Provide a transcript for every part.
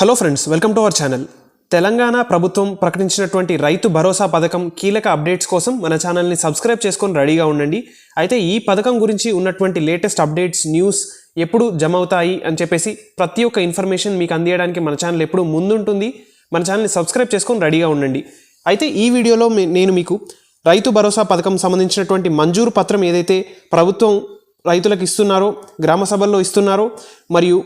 Hello friends welcome to our channel Telangana ప్రభుత్వం ప్రకటించినటువంటి రైతు భరోసా పథకం కీలక అప్డేట్స్ కోసం మన ఛానల్ని సబ్స్క్రైబ్ చేసుకొని రెడీగా ఉండండి. అయితే ఈ పథకం గురించి ఉన్నటువంటి లేటెస్ట్ అప్డేట్స్ న్యూస్ ఎప్పుడు జమ అవుతాయి అని చెప్పేసి ప్రతి ఒక్క ఇన్ఫర్మేషన్ మీకు అందియడానికి మన ఛానల్ ఎప్పుడు ముందుంటుంది. మన ఛానల్ని సబ్స్క్రైబ్ చేసుకొని రెడీగా ఉండండి. అయితే ఈ వీడియోలో నేను మీకు రైతు భరోసా పథకం సంబంధించినటువంటి మంజూరు పత్రం ఏదైతే ప్రభుత్వం రైతులకు ఇస్తున్నారో గ్రామ సభల్లో ఇస్తున్నారో మరియు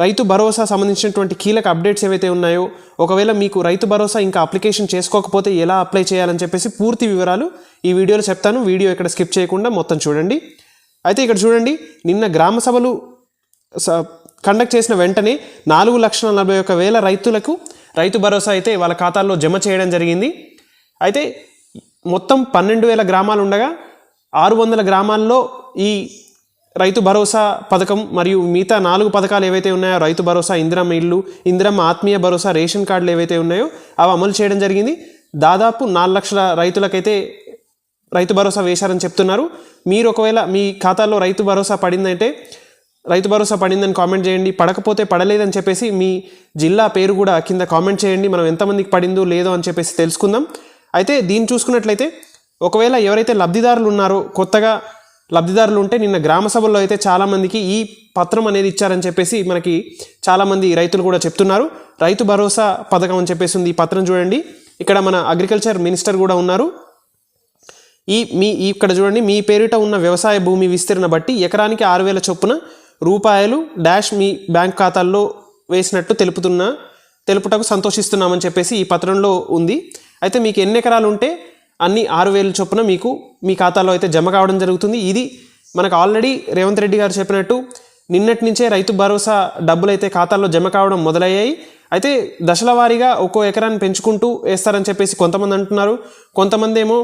రైతు భరోసా సంబంధించినటువంటి కీలక అప్డేట్స్ ఏవైతే ఉన్నాయో ఒకవేళ మీకు రైతు భరోసా ఇంకా అప్లికేషన్ చేసుకోకపోతే ఎలా అప్లై చేయాలని చెప్పేసి పూర్తి వివరాలు ఈ వీడియోలో చెప్తాను. వీడియో ఇక్కడ స్కిప్ చేయకుండా మొత్తం చూడండి. అయితే ఇక్కడ చూడండి నిన్న గ్రామ సభలు స- కండక్ట్ చేసిన వెంటనే నాలుగు లక్షల నలభై ఒక్క వేల రైతులకు రైతు భరోసా అయితే వాళ్ళ ఖాతాల్లో జమ చేయడం జరిగింది. అయితే మొత్తం పన్నెండు వేల గ్రామాలు ఉండగా ఆరు వందల గ్రామాల్లో ఈ రైతు భరోసా పథకం మరియు మిగతా నాలుగు పథకాలు ఏవైతే ఉన్నాయో రైతు భరోసా ఇందిరమ్మ ఇల్లు ఇందిరమ్మ ఆత్మీయ భరోసా రేషన్ కార్డులు ఏవైతే ఉన్నాయో అవి అమలు చేయడం జరిగింది. దాదాపు నాలుగు లక్షల రైతులకైతే రైతు భరోసా వేశారని చెప్తున్నారు. మీరు ఒకవేళ మీ ఖాతాలో రైతు భరోసా పడిందంటే రైతు భరోసా పడిందని కామెంట్ చేయండి. పడకపోతే పడలేదని చెప్పేసి మీ జిల్లా పేరు కూడా కింద కామెంట్ చేయండి. మనం ఎంతమందికి పడిందో లేదో అని చెప్పేసి తెలుసుకుందాం. అయితే దీన్ని చూసుకున్నట్లయితే ఒకవేళ ఎవరైతే లబ్ధిదారులు ఉన్నారో కొత్తగా లబ్ధిదారులు ఉంటే నిన్న గ్రామ సభల్లో అయితే చాలామందికి ఈ పత్రం అనేది ఇచ్చారని చెప్పేసి మనకి చాలామంది రైతులు కూడా చెప్తున్నారు. రైతు భరోసా పథకం అని చెప్పేసి ఉంది ఈ పత్రం చూడండి. ఇక్కడ మన అగ్రికల్చర్ మినిస్టర్ కూడా ఉన్నారు. ఈ మీ ఇక్కడ చూడండి మీ పేరిట ఉన్న వ్యవసాయ భూమి విస్తీర్ణ బట్టి ఎకరానికి ఆరు వేల చొప్పున రూపాయలు డాష్ మీ బ్యాంక్ ఖాతాల్లో వేసినట్టు తెలుపుతున్న తెలుపుటకు సంతోషిస్తున్నామని చెప్పేసి ఈ పత్రంలో ఉంది. అయితే మీకు ఎన్ని ఎకరాలు ఉంటే అన్ని ఆరు వేల చొప్పున మీకు మీ ఖాతాలో అయితే జమ కావడం జరుగుతుంది. ఇది మనకు ఆల్రెడీ రేవంత్ రెడ్డి గారు చెప్పినట్టు నిన్నటి నుంచే రైతు భరోసా డబ్బులు అయితే ఖాతాల్లో జమ కావడం మొదలయ్యాయి. అయితే దశల వారీగా ఒక్కో ఎకరాన్ని పెంచుకుంటూ వేస్తారని చెప్పేసి కొంతమంది అంటున్నారు. కొంతమంది ఏమో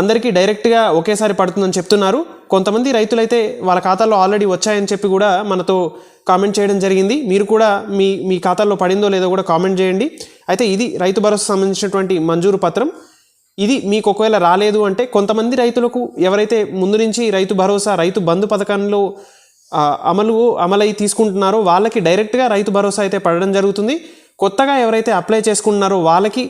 అందరికీ డైరెక్ట్గా ఒకేసారి పడుతుందని చెప్తున్నారు. కొంతమంది రైతులైతే వాళ్ళ ఖాతాలో ఆల్రెడీ వచ్చాయని చెప్పి కూడా మనతో కామెంట్ చేయడం జరిగింది. మీరు కూడా మీ మీ ఖాతాలో పడిందో లేదో కూడా కామెంట్ చేయండి. అయితే ఇది రైతు భరోసా సంబంధించినటువంటి మంజూరు పత్రం. ఇది మీకు ఒకవేళ రాలేదు అంటే కొంతమంది రైతులకు ఎవరైతే ముందు నుంచి రైతు భరోసా రైతు బంధు పథకంలో అమలు అమలై తీసుకుంటున్నారో వాళ్ళకి డైరెక్ట్గా రైతు భరోసా అయితే పడడం జరుగుతుంది. కొత్తగా ఎవరైతే అప్లై చేసుకుంటున్నారో వాళ్ళకి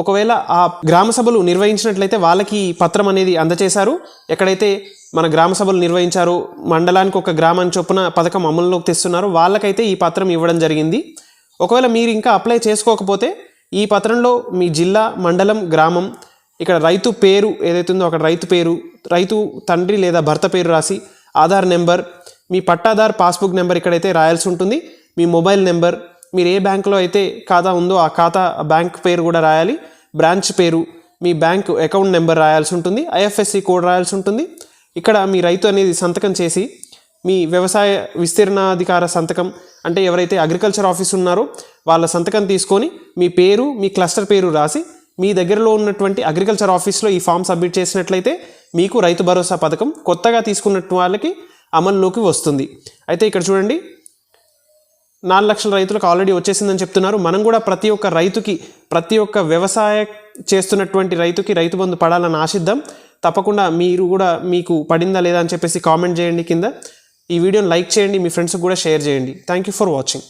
ఒకవేళ ఆ గ్రామ సభలు నిర్వహించినట్లయితే వాళ్ళకి ఈ పత్రం అనేది అందచేశారు. ఎక్కడైతే మన గ్రామ సభలు నిర్వహించారో మండలానికి ఒక గ్రామాన్ని చొప్పున పథకం అమల్లోకి తెస్తున్నారో వాళ్ళకైతే ఈ పత్రం ఇవ్వడం జరిగింది. ఒకవేళ మీరు ఇంకా అప్లై చేసుకోకపోతే ఈ పత్రంలో మీ జిల్లా మండలం గ్రామం ఇక్కడ రైతు పేరు ఏదైతే ఉందో అక్కడ రైతు పేరు రైతు తండ్రి లేదా భర్త పేరు రాసి ఆధార్ నెంబర్ మీ పట్టాదార్ పాస్బుక్ నెంబర్ ఇక్కడైతే రాయాల్సి ఉంటుంది మీ మొబైల్ నెంబర్ మీరు ఏ బ్యాంకులో అయితే ఖాతా ఉందో ఆ ఖాతా బ్యాంక్ పేరు కూడా రాయాలి బ్రాంచ్ పేరు మీ బ్యాంక్ అకౌంట్ నెంబర్ రాయాల్సి ఉంటుంది ఐఎఫ్ఎస్సి కోడ్ రాయాల్సి ఉంటుంది. ఇక్కడ మీ రైతు అనేది సంతకం చేసి మీ వ్యవసాయ విస్తీర్ణాధికార సంతకం అంటే ఎవరైతే అగ్రికల్చర్ ఆఫీస్ ఉన్నారో వాళ్ళ సంతకం తీసుకొని మీ పేరు మీ క్లస్టర్ పేరు రాసి మీ దగ్గరలో ఉన్నటువంటి అగ్రికల్చర్ ఆఫీస్లో ఈ ఫామ్ సబ్మిట్ చేసినట్లయితే మీకు రైతు భరోసా పథకం కొత్తగా తీసుకున్నట్టు వాళ్ళకి అమల్లోకి వస్తుంది. అయితే ఇక్కడ చూడండి నాలుగు లక్షల రైతులకు ఆల్రెడీ వచ్చేసిందని చెప్తున్నారు. మనం కూడా ప్రతి ఒక్క రైతుకి ప్రతి ఒక్క వ్యవసాయ చేస్తున్నటువంటి రైతుకి రైతు బంధు పడాలని ఆశిద్దాం. తప్పకుండా మీరు కూడా మీకు పడిందా లేదా అని చెప్పేసి కామెంట్ చేయండి కింద. ఈ వీడియోని లైక్ చేయండి మీ ఫ్రెండ్స్కి కూడా షేర్ చేయండి. Thank you for watching